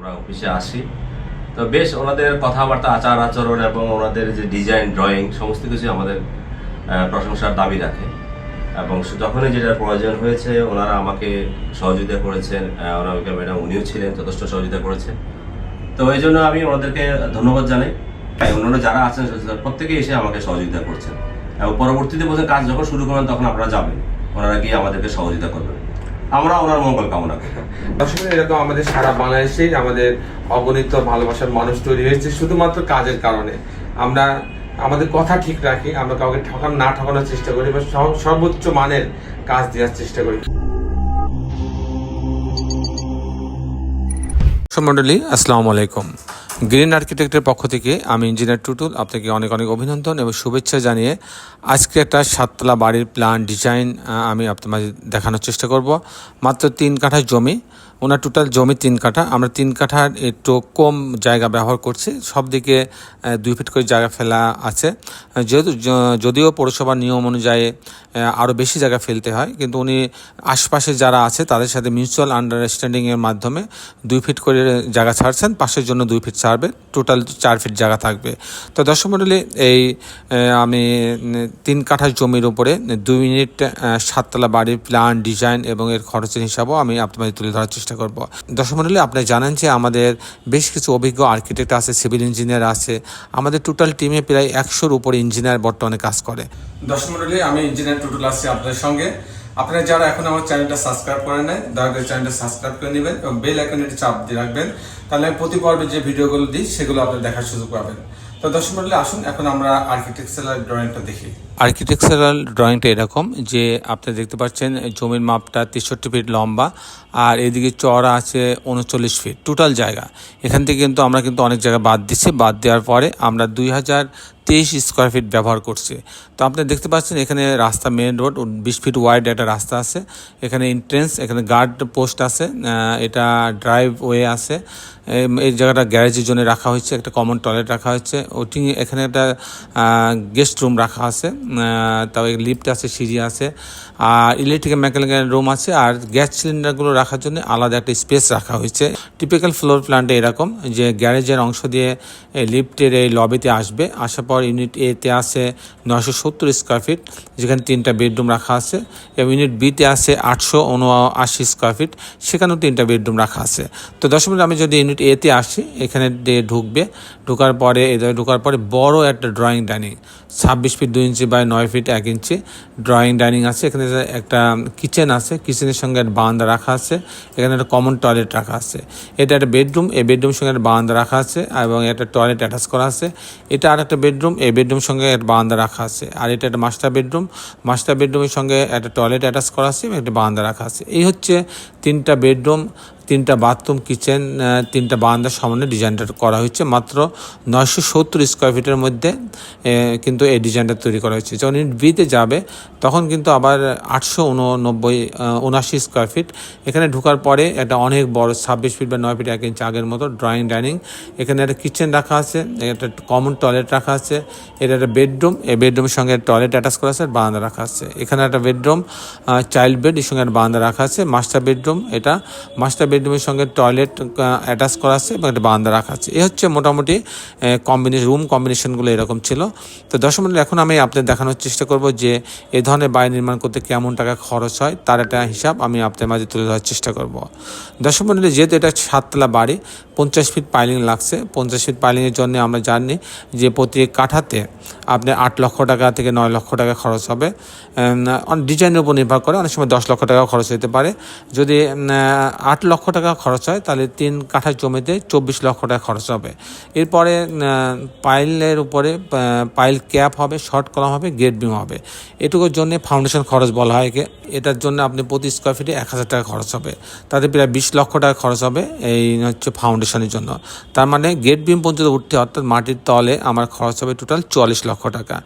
আমরা অফিসে আসি। তো বেশ ওনাদের কথাবার্তা, আচার আচরণ এবং ওনাদের যে ডিজাইন ড্রয়িং সমস্ত কিছু আমাদের প্রশংসার দাবি রাখে। এবং যখনই যেটার প্রয়োজন হয়েছে, ওনারা আমাকে সহযোগিতা করেছেন। অনামিকা ম্যাডাম উনিও ছিলেন, যথেষ্ট সহযোগিতা করেছেন। তো এই জন্য আমি ওনাদেরকে ধন্যবাদ জানাই। অন্যান্য যারা আছেন, প্রত্যেকেই এসে আমাকে সহযোগিতা করছেন। এবং পরবর্তীতে বলছেন কাজ যখন শুরু করবেন, তখন আপনারা যাবেন। ওনারা গিয়ে আমাদেরকে সহযোগিতা করবেন। আমরা ওনার মঙ্গল কামনা করি। আসলে এরকম আমাদের সারা বাংলাদেশে আমাদের অগণিত ভালোবাসার মানুষ তৈরি হয়েছে শুধুমাত্র কাজের কারণে। আমরা আমাদের কথা ঠিক রাখি আমরা কাউকে ঠকান না ঠকানোর চেষ্টা করি বা সব- সর্বোচ্চ মানের কাজ দেওয়ার চেষ্টা করি। মন্ডলী আসসালামু আলাইকুম। গ্রিন আর্কিটেক্টের পক্ষ থেকে আমি ইঞ্জিনিয়ার টুটুল, আপনাকে অনেক অনেক অভিনন্দন এবং শুভেচ্ছা জানিয়ে আজকে একটা সাততলা বাড়ির প্ল্যান ডিজাইন আমি আপনার দেখানোর চেষ্টা করব। মাত্র তিন কাঠা জমি, ওনার টোটাল জমি তিন কাঠা। আমরা তিন কাঠার একটু কম জায়গা ব্যবহার করছি, সব দিকে দুই ফিট করে জায়গা ফেলা আছে। যেহেতু যদিও পৌরসভার নিয়ম অনুযায়ী আরও বেশি জায়গা ফেলতে হয়, কিন্তু উনি আশপাশে যারা আছে, তাদের সাথে মিউচুয়াল আন্ডারস্ট্যান্ডিংয়ের মাধ্যমে দুই ফিট করে জায়গা ছাড়ছেন, পাশের জন্য দুই ফিট ছাড়বে টোটাল চার ফিট জায়গা থাকবে। তো দর্শক মণ্ডলী এই আমি তিন কাঠা জমির উপরে দুই মিনিট সাততলা বাড়ির প্ল্যান ডিজাইন এবং এর খরচের হিসাবও আমি আপনাদের তুলে ধরার চেষ্টা করব। দর্শক মণ্ডলী আপনি জানেন যে আমাদের বেশ কিছু অভিজ্ঞ আর্কিটেক্ট আছে সিভিল ইঞ্জিনিয়ার আছে। আমাদের টোটাল টিমে প্রায় একশোর উপরে ইঞ্জিনিয়ার বর্তমানে কাজ করে। দর্শক মণ্ডলী আমি ইঞ্জিনিয়ার টুটুল আসছি আপনাদের সঙ্গে। আপনারা যারা এখন আমার চ্যানেলটা সাবস্ক্রাইব করেন নাই, দয়া করে চ্যানেলটা সাবস্ক্রাইব করে নেবেন এবং বেল আইকনটি চাপ দিয়ে রাখবেন, তাহলে প্রতি পর্বে যে ভিডিওগুলো দিই, সেগুলো আপনি দেখার সুযোগ পাবেন। তো দর্শক মণ্ডলী আসুন, এখন আমরা আর্কিটেকচারাল ড্রয়িংটা দেখি। আর্কিটেকচারাল ড্রয়িংটা এরকম যে আপনি দেখতে পাচ্ছেন, জমির মাপটা তেষট্টি ফিট লম্বা আর এদিকে চড়া আছে উনচল্লিশ ফিট টোটাল জায়গা। এখান থেকে কিন্তু আমরা কিন্তু অনেক জায়গা বাদ দিচ্ছি। বাদ দেওয়ার পরে আমরা দুই হাজার তেইশ স্কোয়ার ফিট ব্যবহার করছে। তো আপনি দেখতে পাচ্ছেন এখানে রাস্তা মেন রোড বিশ ফিট ওয়াইড একটা রাস্তা আছে। এখানে এন্ট্রেন্স এখানে গার্ড পোস্ট আছে এটা ড্রাইভ ওয়ে আছে এই জায়গাটা গ্যারেজের জন্য রাখা হয়েছে, একটা কমন টয়লেট রাখা হয়েছে। ওটি এখানে একটা গেস্ট রুম রাখা আছে তাও লিফট আছে, সিঁড়ি আছে। আর ইলেকট্রিক্যাল মেকানিক্যাল রুম আছে, আর গ্যাস সিলিন্ডারগুলো রাখার জন্য আলাদা একটা স্পেস রাখা হয়েছে। টিপিক্যাল ফ্লোর প্ল্যানটা এরকম যে গ্যারেজের অংশ দিয়ে লিফটের এই লবিতে আসবে, আসার পর ইউনিট এতে আছে নশো সত্তর স্কোয়ার ফিট যেখানে তিনটা বেডরুম রাখা আছে, এবং ইউনিট বিতে আছে আটশো উনআশি স্কোয়ার ফিট সেখানেও তিনটা বেডরুম রাখা আছে। তো দশ মিনিট আমি যদি ইউনিট এতে আসি, এখানে ঢুকবে, ঢোকার পরে ঢোকার পরে বড় একটা ড্রয়িং ডাইনিং ছাব্বিশ ফিট দুই ইঞ্চি বাই নয় ফিট এক ইঞ্চি ড্রয়িং ডাইনিং আছে। এখানে একটা কিচেন আছে কিচেনের সঙ্গে একটা বারান্দা রাখা আছে, এখানে একটা কমন টয়লেট রাখা আছে। এটা একটা বেডরুম এই বেডরুম সঙ্গে একটা বারান্দা রাখা আছে, এবং একটা টয়লেট অ্যাটাচ করা আছে। এটা আর একটা বেডরুম এই বেডরুম সঙ্গে একটা বারান্দা রাখা আছে। আর এটা একটা মাস্টার বেডরুম। মাস্টার বেডরুমের সঙ্গে একটা টয়লেট অ্যাটাচ করা আছে এবং একটা বারান্দা রাখা আছে। এই হচ্ছে তিনটা বেডরুম। তিনটা বাথরুম, কিচেন তিনটা বারান্দার সামনে ডিজাইনটা করা হয়েছে। মাত্র নয়শো সত্তর স্কোয়ার ফিটের মধ্যে কিন্তু এই ডিজাইনটা তৈরি করা হয়েছে। যখন ইউনিট বিতে যাবে, তখন কিন্তু আবার আটশো উননব্বই উনআশি স্কোয়ার ফিট এখানে ঢোকার পরে একটা অনেক বড় ছাব্বিশ ফিট বা নয় ফিট এক ইঞ্চ আগের মতো ড্রয়িং ডাইনিং এখানে একটা কিচেন রাখা আছে, একটা কমন টয়লেট রাখা আছে। এটা একটা বেডরুম এই বেডরুমের সঙ্গে টয়লেট অ্যাটাচ করা আছে বারান্দা রাখা আছে। এখানে একটা বেডরুম চাইল্ড বেড এর সঙ্গে একটা বারান্দা রাখা আছে। মাস্টার বেডরুম এটা মাস্টার বেডরুমের সঙ্গে টয়লেট অ্যাটাচ করা আছে এবং একটা বারান্দা রাখা আছে। এ হচ্ছে মোটামুটি কম্বিনেশন রুম কম্বিনেশনগুলো এরকম ছিল। তো মণ্ডলী, এখন আমি আপনাদের দেখানোর চেষ্টা করব যে এ ধরনের বাড়ি নির্মাণ করতে কেমন টাকা খরচ হয় তার একটা হিসাব আমি আপনাদের মাঝে তুলে ধরার চেষ্টা করব। দর্শক মণ্ডলী যেহেতু এটা সাততলা বাড়ি পঞ্চাশ ফিট পাইলিং লাগছে। পঞ্চাশ ফিট পাইলিংয়ের জন্য আমরা জানি যে প্রতি কাঠাতে আপনি আট লক্ষ টাকা থেকে নয় লক্ষ টাকা খরচ হবে। ডিজাইনের উপর নির্ভর করে অনেক সময় দশ লক্ষ টাকা খরচ হতে পারে। যদি আট লক্ষ টাকা খরচ হয়, তাহলে তিন কাঠা জমিতে চব্বিশ লক্ষ টাকা খরচ হবে। এরপরে পাইলের উপরে পাইল ক্যাপ হবে, শর্ট কলাম হবে, গেট বিম হবে। এটুকুর জন্য ফাউন্ডেশন খরচ বলা হয় একে। এটার জন্য আপনি প্রতি স্কোয়ার ফিটে এক হাজার টাকা খরচ হবে। তাতে প্রায় বিশ লক্ষ টাকা খরচ হবে এই হচ্ছে ফাউন্ডেশনের জন্য। তার মানে গেট বিম পর্যন্ত উঠতে অর্থাৎ মাটির তলে আমার খরচ হবে টোটাল চুয়াল্লিশ লক্ষ টাকা।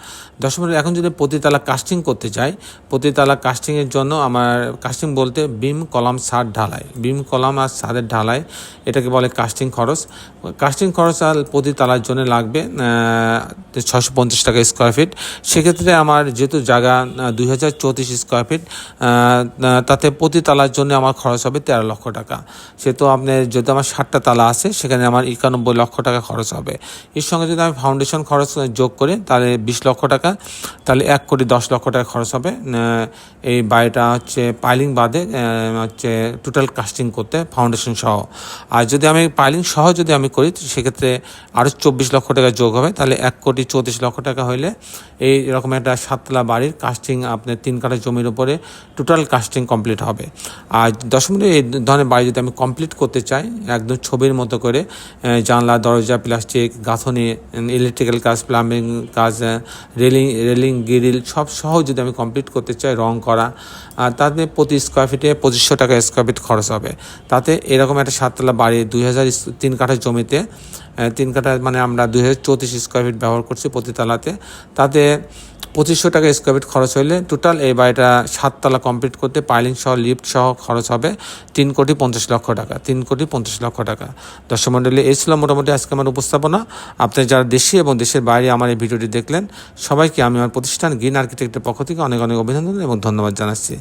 দশ মিনিট এখন যদি প্রতিতলা কাস্টিং করতে যাই, প্রতিতলা কাস্টিংয়ের জন্য আমার কাস্টিং বলতে বিম, কলাম সার ঢালাই। বিম, কলাম আর ছাদের ঢালাই এটাকে বলে কাস্টিং খরচ। কাস্টিং খরচ আর প্রতি তালার জন্য লাগবে ছশো পঞ্চাশ টাকা স্কোয়ার ফিট সেক্ষেত্রে আমার যেহেতু জায়গা দুই হাজার চৌত্রিশ স্কোয়ার ফিট তাতে প্রতি তালার জন্য আমার খরচ হবে তেরো লক্ষ টাকা। সেহেতু আপনার যদি আমার ষাটটা তালা আছে, সেখানে আমার একানব্বই লক্ষ টাকা খরচ হবে। এর সঙ্গে যদি আমি ফাউন্ডেশন খরচ যোগ করি, তাহলে বিশ লক্ষ টাকা, তাহলে এক কোটি দশ লক্ষ টাকা খরচ হবে। এই বাড়িটা হচ্ছে পাইলিং বাদে হচ্ছে টোটাল কাস্টিং করতে ফাউন্ডেশন সহ। আর যদি আমি পাইলিং সহ যদি আমি করি সেক্ষেত্রে আরও চব্বিশ লক্ষ টাকা যোগ হবে। তাহলে এক কোটি চৌত্রিশ লক্ষ টাকা হইলে এই রকম একটা সাততলা বাড়ির কাস্টিং আপনার তিন কাঠা জমির উপরে টোটাল কাস্টিং কমপ্লিট হবে। আর দশ মিনিট এই ধরনের বাড়ি যদি আমি কমপ্লিট করতে চাই, একদম ছবির মতো করে জানলা, দরজা প্লাস্টিক গাঁথনি ইলেকট্রিক্যাল কাজ প্লাম্বিং কাজ রেলিং রেলিং গ্রিল সব সহ যদি আমি কমপ্লিট করতে চাই, রং করা আর তাতে প্রতি স্কোয়ার ফিটে পঁচিশশো টাকা স্কোয়ার ফিট খরচ হবে। তাতে এরকম একটা সাততলা বাড়ি, দুই হাজার তিন কাঠা জমিতে তিন কাঠা মানে আমরা দুই হাজার চৌত্রিশ স্কোয়ার ফিট ব্যবহার করছি প্রতি তালাতে। তাতে পঁচিশশো টাকা স্কোয়ার ফিট খরচ হলে টোটাল এই বাড়িটা সাততলা কমপ্লিট করতে পাইলিং সহ লিফট সহ খরচ হবে তিন কোটি পঞ্চাশ লক্ষ টাকা, তিন কোটি পঞ্চাশ লক্ষ টাকা। দর্শক মণ্ডলী এই ছিল মোটামুটি আজকে আমার উপস্থাপনা। আপনি যারা দেশি এবং দেশের বাইরে আমার এই ভিডিওটি দেখলেন, সবাইকে আমি আমার প্রতিষ্ঠান গ্রিন আর্কিটেক্টের পক্ষ থেকে অনেক অনেক অভিনন্দন এবং ধন্যবাদ জানাচ্ছি।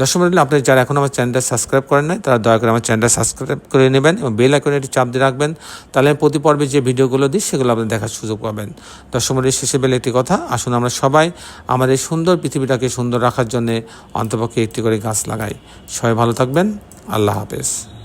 দর্শক মণ্ডলী আপনি যারা এখন আমার চ্যানেলটা সাবস্ক্রাইব করেন নাই, তারা দয়া করে আমার চ্যানেলটা সাবস্ক্রাইব করে নেবেন এবং বেল আইকনে একটি চাপ দিয়ে রাখবেন। তাহলে প্রতি পর্বে যে ভিডিওগুলো দিই, সেগুলো আপনি দেখার সুযোগ পাবেন। দর্শক মণ্ডলী শেষে বেলে একটি কথা, আসুন আমরা সবাই আমাদের সুন্দর পৃথিবীটাকে সুন্দর রাখার জন্যে অন্তপক্ষে একটি করে গাছ লাগাই। সবাই ভালো থাকবেন। আল্লাহ হাফেজ।